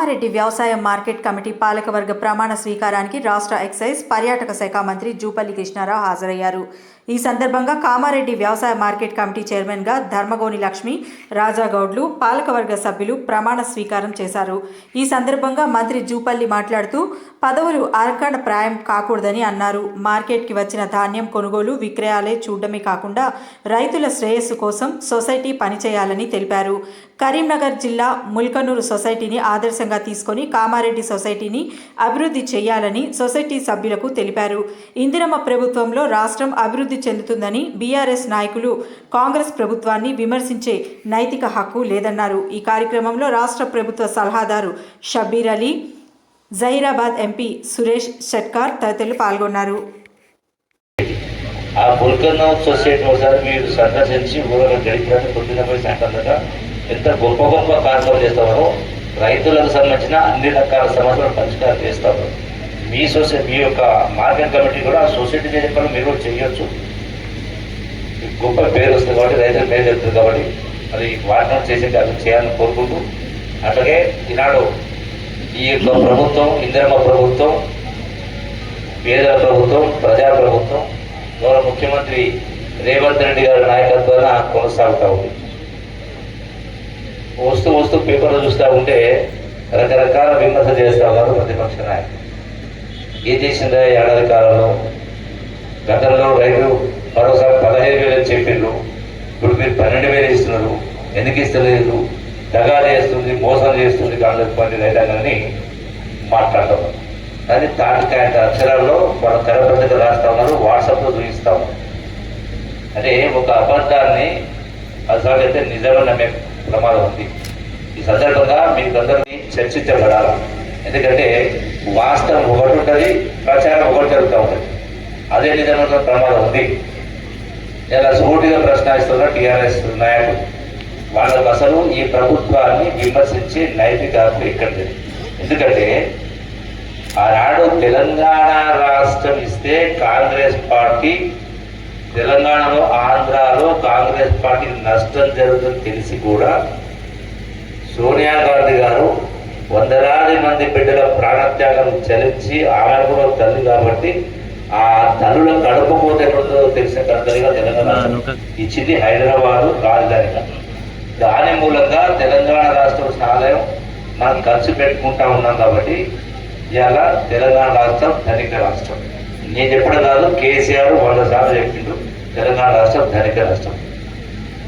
కామారెడ్డి వ్యవసాయ market committee పాలకవర్గ ప్రమాణ స్వీకారానికి రాష్ట్ర ఎక్సైజ్ పర్యాటక శాఖ మంత్రి జూపల్లి కృష్ణారావు హాజరయ్యారు. ఈ సందర్భంగా కామారెడ్డి వ్యవసాయ మార్కెట్ కమిటీ చైర్మన్గా ధర్మగోని లక్ష్మి రాజాగౌడ్లు పాలకవర్గ సభ్యులు ప్రమాణ స్వీకారం చేశారు. ఈ సందర్భంగా మంత్రి జూపల్లి మాట్లాడుతూ పదవులు అరకణ ప్రాయం కాకూడదని అన్నారు. మార్కెట్కి వచ్చిన ధాన్యం కొనుగోలు విక్రయాలే చూడడమే కాకుండా రైతుల శ్రేయస్సు కోసం సొసైటీ పనిచేయాలని తెలిపారు. కరీంనగర్ జిల్లా ముల్కనూరు సొసైటీని ఆదర్శంగా తీసుకొని కామారెడ్డి సొసైటీని అభివృద్ధి చేయాలని సొసైటీ సభ్యులకు తెలిపారు. ఇందిరమ్మ ప్రభుత్వంలో రాష్ట్రం అభివృద్ధి చెందుతుందని బీఆర్ఎస్ నాయకులు కాంగ్రెస్ ప్రభుత్వాన్ని విమర్శించే నైతిక హక్కు లేదన్నారు. ఈ కార్యక్రమంలో రాష్ట్ర ప్రభుత్వ సలహాదారు షబీర్ అలీ జహీరాబాద్ ఎంపీ సురేష్ షట్కార్ తదితరులు పాల్గొన్నారు. ఆ బుల్కన్ సొసైటీ ఒకసారి మీరు సందర్శించి ఊళ్ళో గడిపినట్టు పొద్దున పోయి ఎంత గొప్ప గొప్ప కార్యక్రమాలు చేస్తామో రైతులకు సంబంధించిన అన్ని రకాల సమస్యలను పరిష్కారం చేస్తాము మీ సొసైటీ మీ యొక్క మార్కెట్ కమిటీ కూడా ఆ సొసైటీ చెప్పాలి మీరు కూడా చేయొచ్చు. గొప్ప పేరు వస్తుంది కాబట్టి రైతుల పేరు చెప్తుంది కాబట్టి అది వాటిని చేసే అది చేయాలని కోరుకుంటూ అట్లాగే ఈనాడు ఈ యొక్క ప్రభుత్వం ఇందిరమ్మ ప్రభుత్వం పేదల ప్రభుత్వం ప్రజా ప్రభుత్వం గౌరవ ముఖ్యమంత్రి రేవంత్ రెడ్డి గారి నాయకత్వాన కొనసాగుతూ ఉంది. వస్తూ వస్తూ పేపర్లు చూస్తూ ఉంటే రకరకాల విమర్శ చేస్తూ ఉన్నారు ప్రతిపక్ష నాయకులు. ఏం చేసిందా ఏడాది కాలంలో గతంలో రైతు మరోసారి పదహైదు వేలు చెప్పిండ్రు. ఇప్పుడు మీరు పన్నెండు వేలు ఇస్తున్నారు. ఎందుకు ఇస్తలేదు? దగా చేస్తుంది మోసం చేస్తుంది కాంగ్రెస్ పార్టీ రైతాంగాన్ని మాట్లాడతాం అది తాటికాయ అక్షరాల్లో వాళ్ళ తెరపత్రిక రాస్తా ఉన్నారు వాట్సాప్లో చూపిస్తా ఉన్నారు. అంటే ఒక అబద్ధాన్ని అసలు నిజంగా నమ్మే ప్రమాదం ఉంది. ఈ సందర్భంగా మీకు అందరినీ చర్చించబడాలి. ఎందుకంటే వాస్తవం ఒకటి ఉంటుంది ప్రచారం ఒకటి జరుగుతూ ఉంటుంది. అదే నిజంగా ప్రమాదం ఉంది. ఇలా సూటిగా ప్రశ్నిస్తున్న టీఆర్ఎస్ నాయకులు వాళ్ళకు అసలు ఈ ప్రభుత్వాన్ని విమర్శించే నైతిక హక్కు ఇక్కడ ఎందుకంటే ఆనాడు తెలంగాణ రాష్ట్రం ఇస్తే కాంగ్రెస్ పార్టీ తెలంగాణలో ఆంధ్రాలో కాంగ్రెస్ పార్టీ నష్టం జరుగుతుందని తెలిసి కూడా సోనియా గాంధీ గారు వందలాది మంది బిడ్డల ప్రాణత్యాగం చలించి ఆమె కూడా తల్లి కాబట్టి ఆ తల్లుల కడుపుపోతే ఎక్కడుందో తెలిసిన కంట్రీగా తెలంగాణ ఇచ్చింది హైదరాబాదు రాజధానిగా దాని మూలంగా తెలంగాణ రాష్ట్రం ఆదాయం మనం ఖర్చు పెట్టుకుంటా ఉన్నాం కాబట్టి ఇవాళ తెలంగాణ రాష్ట్రం ధనిక రాష్ట్రం. నేను చెప్పడం కాదు కేసీఆర్ వంద సార్లు చెప్పిండు తెలంగాణ రాష్ట్రం ధనిక రాష్ట్రం.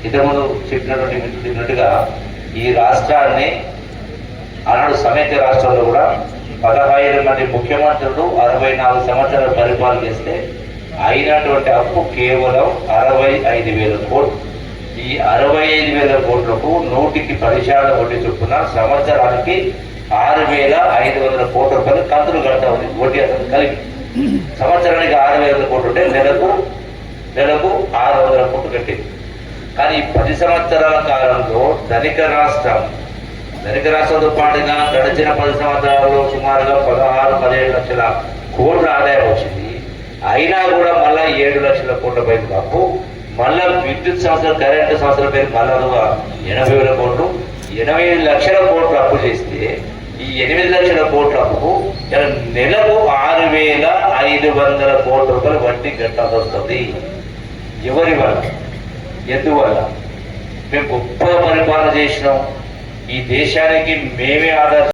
ఇంతకుముందు చెప్పినటువంటి మిత్రుడు చెప్పినట్టుగా ఈ రాష్ట్రాన్ని ఆనాడు సమైక్య రాష్ట్రంలో కూడా పదహైదు మంది ముఖ్యమంత్రులు అరవై నాలుగు సంవత్సరాలు పరిపాలన చేస్తే అయినటువంటి అప్పు కేవలం అరవై ఐదు వేల కోట్లు. ఈ అరవై ఐదు వేల కోట్లకు నూటికి పది శాతం వడ్డీ చొప్పున సంవత్సరానికి ఆరు వేల ఐదు వందల కోట్ల రూపాయలు కంతులు కడతా ఉంది వడ్డీ అసలు కలిపి సంవత్సరానికి ఆరు వేల కోట్లు ఉంటే నెలకు నెలకు ఆరు వందల కోట్లు కట్టింది. కానీ పది సంవత్సరాల కాలంలో ధనిక రాష్ట్రం ధనిక పాటుగా గడిచిన పది సంవత్సరాల్లో సుమారుగా పదహారు పదిహేడు లక్షల కోట్ల ఆదాయం వచ్చింది. అయినా కూడా మళ్ళా ఏడు లక్షల కోట్ల పైన అప్పు మళ్ళా విద్యుత్ సంస్థలు కరెంటు సంస్థల పేరు మళ్ళా ఎనభై వేల కోట్లు. ఎనభై లక్షల కోట్లు అప్పు చేస్తే ఈ ఎనిమిది లక్షల కోట్ల అప్పు నెలకు ఆరు వేల ఐదు వందల కోట్ల రూపాయలు వడ్డీ కట్టాల్సి వస్తుంది. ఎవరి వల్ల? ఎందువల్ల? మేము గొప్ప పరిపాలన చేసినాం. ఈ దేశానికి మేమే ఆదర్శ.